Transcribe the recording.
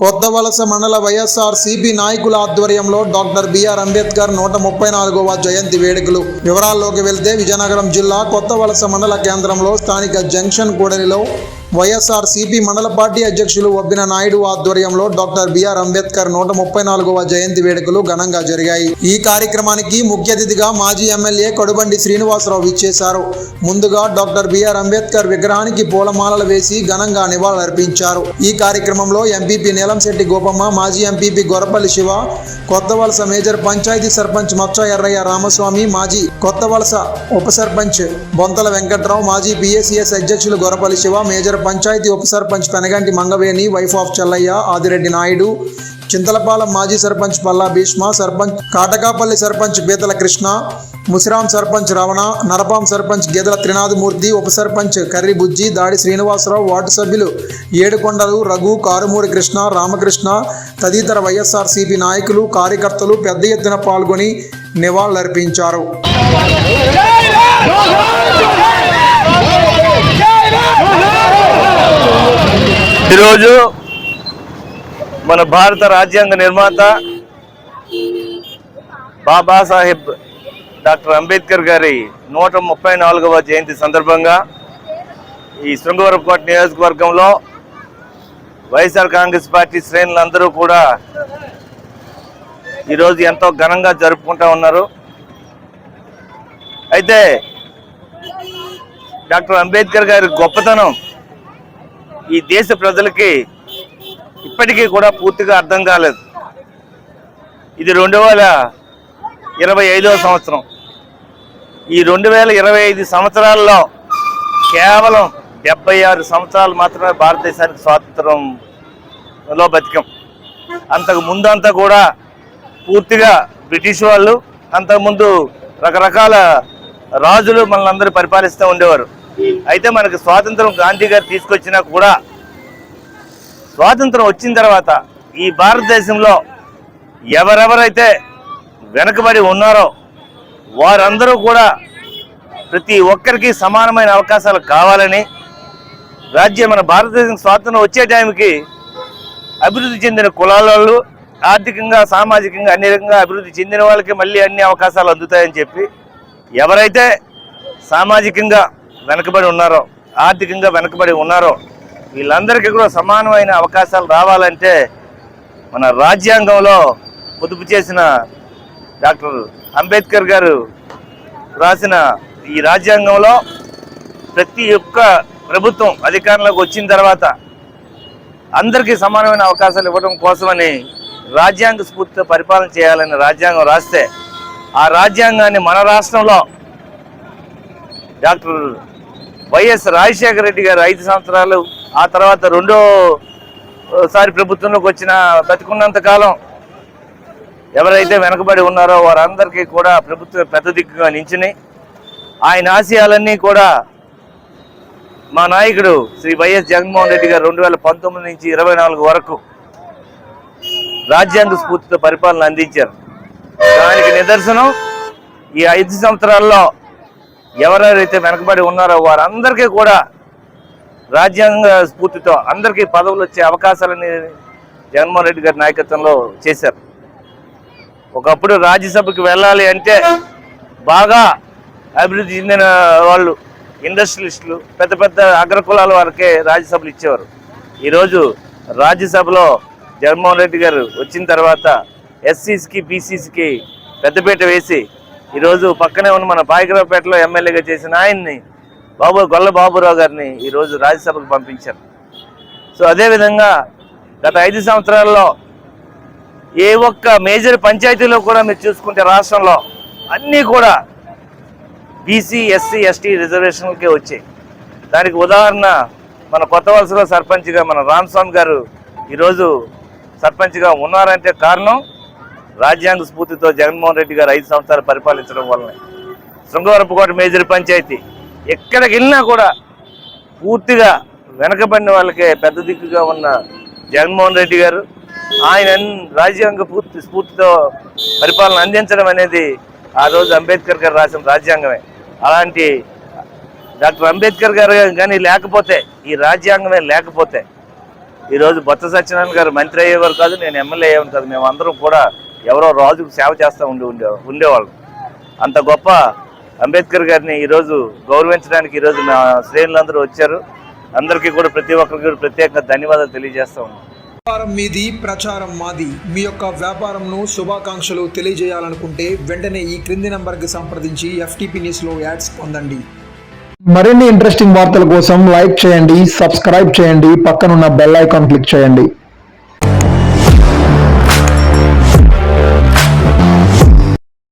కొత్త వలస మండల వైఎస్ఆర్ సిపి నాయకుల ఆధ్వర్యంలో డాక్టర్ బిఆర్ అంబేద్కర్ నూట ముప్పై నాలుగవ జయంతి వేడుకలు. వివరాల్లోకి వెళ్తే విజయనగరం జిల్లా కొత్త వలస మండల కేంద్రంలో స్థానిక జంక్షన్ కూడలిలో వైఎస్ఆర్ సిపి మండల పార్టీ అధ్యక్షులు ఒబ్బిన నాయుడు ఆధ్వర్యంలో డాక్టర్ బిఆర్ అంబేద్కర్ నూట ముప్పై నాలుగవ జయంతి వేడుకలు ఘనంగా జరిగాయి. ఈ కార్యక్రమానికి ముఖ్య అతిథిగా మాజీ ఎమ్మెల్యే కడుబండి శ్రీనివాసరావు ఇచ్చేశారు ముందుగా డాక్టర్ బిఆర్ అంబేద్కర్ విగ్రహానికి పూలమాలలు వేసి ఘనంగా నివాళులర్పించారు ఈ కార్యక్రమంలో ఎంపీపీ నీలంశెట్టి గోపమ్మ మాజీ ఎంపీపీ గొరపల్లి శివ కొత్త వలస మేజర్ పంచాయతీ సర్పంచ్ మచ్చ ఎర్రయ్య రామస్వామి మాజీ కొత్త వలస ఉప సర్పంచ్ బొంతల వెంకట్రావు మాజీ బీఎస్ఈఎస్ అధ్యక్షులు గొరపల్లి శివ మేజర్ పంచాయతీ ఉప సర్పంచ్ పెనగంటి మంగవేణి వైఫ్ ఆఫ్ చెల్లయ్య ఆదిరెడ్డి నాయుడు చింతలపాలెం మాజీ సర్పంచ్ పల్లా భీష్మ సర్పంచ్ కాటకాపల్లి సర్పంచ్ పీతల కృష్ణ ముసిరాం సర్పంచ్ రమణ నరపాం సర్పంచ్ గేదెల త్రినాథమూర్తి ఉప సర్పంచ్ కర్రి బుజ్జి దాడి శ్రీనివాసరావు వార్డు సభ్యులు ఏడుకొండలు రఘు కారుమూరి కృష్ణ రామకృష్ణ తదితర వైఎస్ఆర్సీపీ నాయకులు కార్యకర్తలు పెద్ద ఎత్తున పాల్గొని నివాళులర్పించారు. ఈరోజు మన భారత రాజ్యాంగ నిర్మాత బాబాసాహెబ్ డాక్టర్ అంబేద్కర్ గారి నూట ముప్పై నాలుగవ జయంతి సందర్భంగా ఈ శృంగవరపుకోట నియోజకవర్గంలో వైఎస్ఆర్ కాంగ్రెస్ పార్టీ శ్రేణులందరూ కూడా ఈరోజు ఎంతో ఘనంగా జరుపుకుంటా ఉన్నారు. అయితే డాక్టర్ అంబేద్కర్ గారి గొప్పతనం ఈ దేశ ప్రజలకి ఇప్పటికీ కూడా పూర్తిగా అర్థం కాలేదు. ఇది రెండు వేల ఇరవై ఐదవ సంవత్సరం. ఈ రెండు వేల ఇరవై ఐదు సంవత్సరాల్లో కేవలం డెబ్బై ఆరు సంవత్సరాలు మాత్రమే భారతదేశానికి స్వాతంత్రంలో బతికాం. అంతకు ముందంతా కూడా పూర్తిగా బ్రిటిష్ వాళ్ళు అంతకుముందు రకరకాల రాజులు మనల్ని అందరూ పరిపాలిస్తూ ఉండేవారు. అయితే మనకు స్వాతంత్రం గాంధీ గారు తీసుకొచ్చినా కూడా స్వాతంత్రం వచ్చిన తర్వాత ఈ భారతదేశంలో ఎవరెవరైతే వెనకబడి ఉన్నారో వారందరూ కూడా ప్రతి ఒక్కరికి సమానమైన అవకాశాలు కావాలని రాజ్యం మన భారతదేశం స్వాతంత్రం వచ్చే టైంకి అభివృద్ధి చెందిన కులాల వాళ్ళు ఆర్థికంగా సామాజికంగా అన్ని రకంగా అభివృద్ధి చెందిన వాళ్ళకి మళ్ళీ అన్ని అవకాశాలు అందుతాయని చెప్పి ఎవరైతే సామాజికంగా వెనకబడి ఉన్నారో ఆర్థికంగా వెనకబడి ఉన్నారో వీళ్ళందరికీ కూడా సమానమైన అవకాశాలు రావాలంటే మన రాజ్యాంగంలో పొదుపు చేసిన డాక్టర్ అంబేద్కర్ గారు రాసిన ఈ రాజ్యాంగంలో ప్రతి ఒక్క ప్రభుత్వం అధికారంలోకి వచ్చిన తర్వాత అందరికీ సమానమైన అవకాశాలు ఇవ్వడం కోసమని రాజ్యాంగ స్ఫూర్తితో పరిపాలన చేయాలని రాజ్యాంగం రాస్తే ఆ రాజ్యాంగాన్ని మన రాష్ట్రంలో డాక్టర్ వైఎస్ రాజశేఖర రెడ్డి గారు ఐదు సంవత్సరాలు ఆ తర్వాత రెండో సారి ప్రభుత్వంలోకి వచ్చిన బతికున్నంత కాలం ఎవరైతే వెనకబడి ఉన్నారో వారందరికీ కూడా ప్రభుత్వం పెద్ద దిక్కుగా నించుని ఆయన ఆశయాలన్నీ కూడా మా నాయకుడు శ్రీ వైఎస్ జగన్మోహన్ రెడ్డి గారు రెండు వేల పంతొమ్మిది నుంచి ఇరవై నాలుగు వరకు రాజ్యాంగ స్ఫూర్తితో పరిపాలన అందించారు. దానికి నిదర్శనం ఈ ఐదు సంవత్సరాల్లో ఎవరెవరైతే వెనకబడి ఉన్నారో వారందరికీ కూడా రాజ్యాంగ స్ఫూర్తితో అందరికీ పదవులు వచ్చే అవకాశాలని జగన్మోహన్ రెడ్డి గారి నాయకత్వంలో చేశారు. ఒకప్పుడు రాజ్యసభకి వెళ్ళాలి అంటే బాగా అభివృద్ధి చెందిన వాళ్ళు ఇండస్ట్రియలిస్టులు పెద్ద పెద్ద అగ్రకులాల వారికే రాజ్యసభలు ఇచ్చేవారు. ఈరోజు రాజ్యసభలో జగన్మోహన్ రెడ్డి గారు వచ్చిన తర్వాత ఎస్సీస్కి బీసీస్కి పెద్దపీట వేసి ఈరోజు పక్కనే ఉన్న మన పాయకరావుపేటలో ఎమ్మెల్యేగా చేసిన ఆయన్ని బాబు గొల్ల బాబురావు గారిని ఈరోజు రాజ్యసభకు పంపించారు. సో అదేవిధంగా గత ఐదు సంవత్సరాల్లో ఏ ఒక్క మేజర్ పంచాయతీలో కూడా మీరు చూసుకుంటే రాష్ట్రంలో అన్నీ కూడా బీసీ ఎస్సీ ఎస్టీ రిజర్వేషన్లకే వచ్చాయి. దానికి ఉదాహరణ మన కొత్త వలసలో సర్పంచ్గా మన రామస్వామి గారు ఈరోజు సర్పంచ్గా ఉన్నారంటే కారణం రాజ్యాంగ స్ఫూర్తితో జగన్మోహన్ రెడ్డి గారు ఐదు సంవత్సరాలు పరిపాలించడం వల్లనే. శృంగవరపుకోట మేజర్ పంచాయతీ. ఎక్కడికి వెళ్ళినా కూడా పూర్తిగా వెనకబడిన వాళ్ళకే పెద్ద దిక్కుగా ఉన్న జగన్మోహన్ రెడ్డి గారు ఆయన రాజ్యాంగ పూర్తి స్ఫూర్తితో పరిపాలన అందించడం అనేది ఆ రోజు అంబేద్కర్ గారు రాసిన రాజ్యాంగమే. అలాంటి డాక్టర్ అంబేద్కర్ గారు కానీ లేకపోతే ఈ రాజ్యాంగమే లేకపోతే ఈరోజు బొత్స సత్యనారాయణ గారు మంత్రి అయ్యేవారు కాదు నేను ఎమ్మెల్యే అయ్యేవారు కాదు మేము అందరం కూడా ఎవరో రాజుకు సేవ చేస్తూ ఉండి ఉండే ఉండేవాళ్ళం. అంత గొప్ప అంబేద్కర్ గారిని ఈరోజు గౌరవించడానికి ఈరోజు మా శ్రేణులందరూ వచ్చారు. అందరికీ కూడా ప్రతి ఒక్కరికి కూడా ప్రత్యేకంగా ధన్యవాదాలు తెలియజేస్తా ఉన్నాం. వ్యాపారం మీది ప్రచారం మాది. మీ యొక్క వ్యాపారంను శుభాకాంక్షలు తెలియజేయాలనుకుంటే వెంటనే ఈ క్రింది నంబర్కి సంప్రదించి ఎఫ్టీపీ న్యూస్లో యాడ్స్ పొందండి. మరిన్ని ఇంట్రెస్టింగ్ వార్తల కోసం లైక్ చేయండి సబ్స్క్రైబ్ చేయండి పక్కనున్న బెల్ ఐకాన్ క్లిక్ చేయండి.